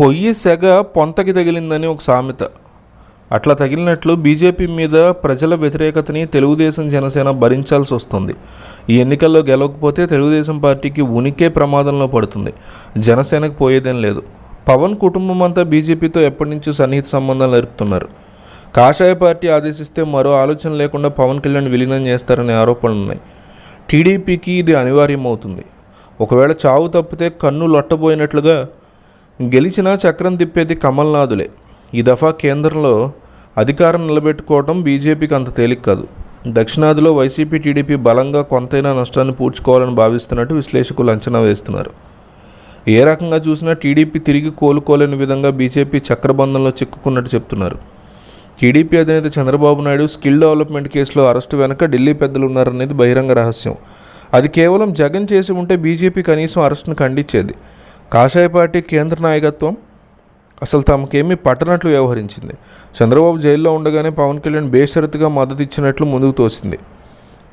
పొయ్యి సెగ పొంతకి తగిలిందని ఒక సామెత. అట్లా తగిలినట్లు బీజేపీ మీద ప్రజల వ్యతిరేకతని తెలుగుదేశం జనసేన భరించాల్సి వస్తుంది. ఈ ఎన్నికల్లో గెలవకపోతే తెలుగుదేశం పార్టీకి ఉనికే ప్రమాదంలో పడుతుంది. జనసేనకు పోయేదేం లేదు. పవన్ కుటుంబం అంతా బీజేపీతో ఎప్పటి నుంచో సన్నిహిత సంబంధాలు నేర్పుతున్నారు కాషాయ పార్టీ ఆదేశిస్తే మరో ఆలోచన లేకుండా పవన్ కళ్యాణ్ విలీనం చేస్తారనే ఆరోపణలు ఉన్నాయి టీడీపీకి ఇది అనివార్యమవుతుంది. ఒకవేళ చావు తప్పితే కన్ను లొట్టబోయినట్లుగా గెలిచినా చక్రం తిప్పేది కమల్నాథులే. ఈ దఫా కేంద్రంలో అధికారం నిలబెట్టుకోవడం బీజేపీకి అంత తేలిక కాదు. దక్షిణాదిలో వైసీపీ టీడీపీ బలంగా కొంతైనా నష్టాన్ని పూడ్చుకోవాలని భావిస్తున్నట్టు విశ్లేషకులు అంచనా వేస్తున్నారు. ఏ రకంగా చూసినా టీడీపీ తిరిగి కోలుకోలేని విధంగా బీజేపీ చక్రబంధంలో చిక్కుకున్నట్టు చెప్తున్నారు. టీడీపీ అధినేత చంద్రబాబు నాయుడు స్కిల్ డెవలప్మెంట్ కేసులో అరెస్టు వెనుక ఢిల్లీ పెద్దలు ఉన్నారనేది బహిరంగ రహస్యం. అది కేవలం జగన్ చేసి ఉంటే బీజేపీ కనీసం అరెస్టును ఖండించేది. కాషాయ పార్టీ కేంద్ర నాయకత్వం అసలు తమకేమీ పట్టనట్లు వ్యవహరించింది. చంద్రబాబు జైల్లో ఉండగానే పవన్ కళ్యాణ్ బేషరతుగా మద్దతు ఇచ్చినట్లు ముందుకు తోసింది.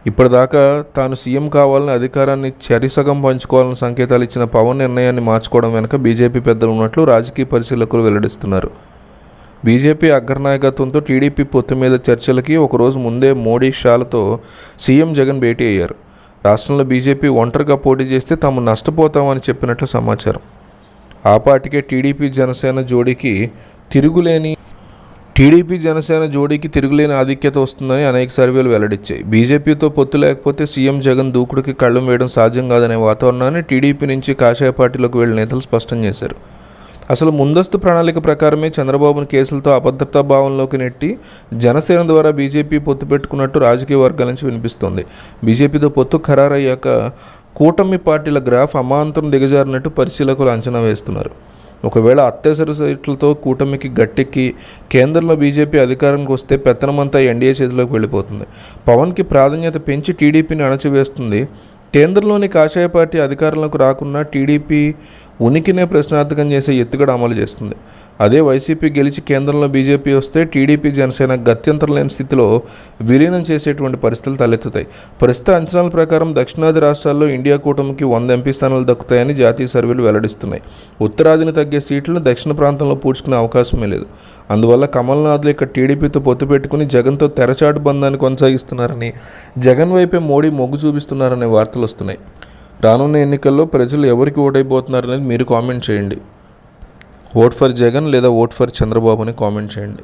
ఇప్పటిదాకా తాను సీఎం కావాలని అధికారాన్ని చరిసగం పంచుకోవాలని సంకేతాలు ఇచ్చిన పవన్ నిర్ణయాన్ని మార్చుకోవడం వెనుక బీజేపీ పెద్దలు ఉన్నట్లు రాజకీయ పరిశీలకులు వెల్లడిస్తున్నారు. బీజేపీ అగ్రనాయకత్వంతో టీడీపీ పొత్తు మీద చర్చలకి ఒకరోజు ముందే మోడీ షాలతో సీఎం జగన్ భేటీ అయ్యారు. రాష్ట్రంలో బీజేపీ ఒంటరిగా పోటీ చేస్తే తాము నష్టపోతామని చెప్పినట్లు సమాచారం. ఆ పార్టీకే టీడీపీ జనసేన జోడీకి తిరుగులేని టీడీపీ జనసేన జోడీకి తిరుగులేని ఆధిక్యత వస్తుందని అనేక సర్వేలు వెల్లడించాయి. బీజేపీతో పొత్తు లేకపోతే సీఎం జగన్ దూకుడుకి కళ్ళం వేయడం సాధ్యం కాదనే వాతావరణాన్ని టీడీపీ నుంచి కాషాయ పార్టీలోకి వెళ్ళిన నేతలు స్పష్టం చేశారు. అసలు ముందస్తు ప్రణాళిక ప్రకారమే చంద్రబాబును కేసులతో అభద్రతా భావంలోకి నెట్టి జనసేన ద్వారా బీజేపీ పొత్తు పెట్టుకున్నట్టు రాజకీయ వర్గాల నుంచి వినిపిస్తోంది. బీజేపీతో పొత్తు ఖరారయ్యాక కూటమి పార్టీల గ్రాఫ్ అమాంతం దిగజారినట్టు పరిశీలకులు అంచనా వేస్తున్నారు. ఒకవేళ అత్యవసర సీట్లతో కూటమికి గట్టెక్కి కేంద్రంలో బీజేపీ అధికారానికి వస్తే పెత్తనమంతా ఎన్డీఏ చేతిలోకి వెళ్ళిపోతుంది. పవన్కి ప్రాధాన్యత పెంచి టీడీపీని అణచివేస్తుంది. కేంద్రంలోని కాషాయ పార్టీ అధికారంలోకి రాకున్నా టీడీపీ ఉనికినే ప్రశ్నార్థకం చేసే ఎత్తుగడ అమలు చేస్తుంది. అదే వైసీపీ గెలిచి కేంద్రంలో బీజేపీ వస్తే టీడీపీ జనసేన గత్యంతరం లేని స్థితిలో విలీనం చేసేటువంటి పరిస్థితులు తలెత్తుతాయి. ప్రస్తుత అంచనాల ప్రకారం దక్షిణాది రాష్ట్రాల్లో ఇండియా కూటమికి వంద ఎంపీ స్థానాలు దక్కుతాయని జాతీయ సర్వేలు వెల్లడిస్తున్నాయి. ఉత్తరాదిని తగ్గే సీట్లను దక్షిణ ప్రాంతంలో పూడ్చుకునే అవకాశమే లేదు. అందువల్ల కమల్నాథ్లు ఇక టీడీపీతో పొత్తు పెట్టుకుని జగన్తో తెరచాటు బంధాన్ని కొనసాగిస్తున్నారని జగన్ వైపే మోడీ మొగ్గు చూపిస్తున్నారనే వార్తలు వస్తున్నాయి. రానున్న ఎన్నికల్లో ప్రజలు ఎవరికి ఓటైపోతున్నారనేది మీరు కామెంట్ చేయండి. ఓట్ ఫర్ జగన్ లేదా ఓట్ ఫర్ చంద్రబాబు అని కామెంట్ చేయండి.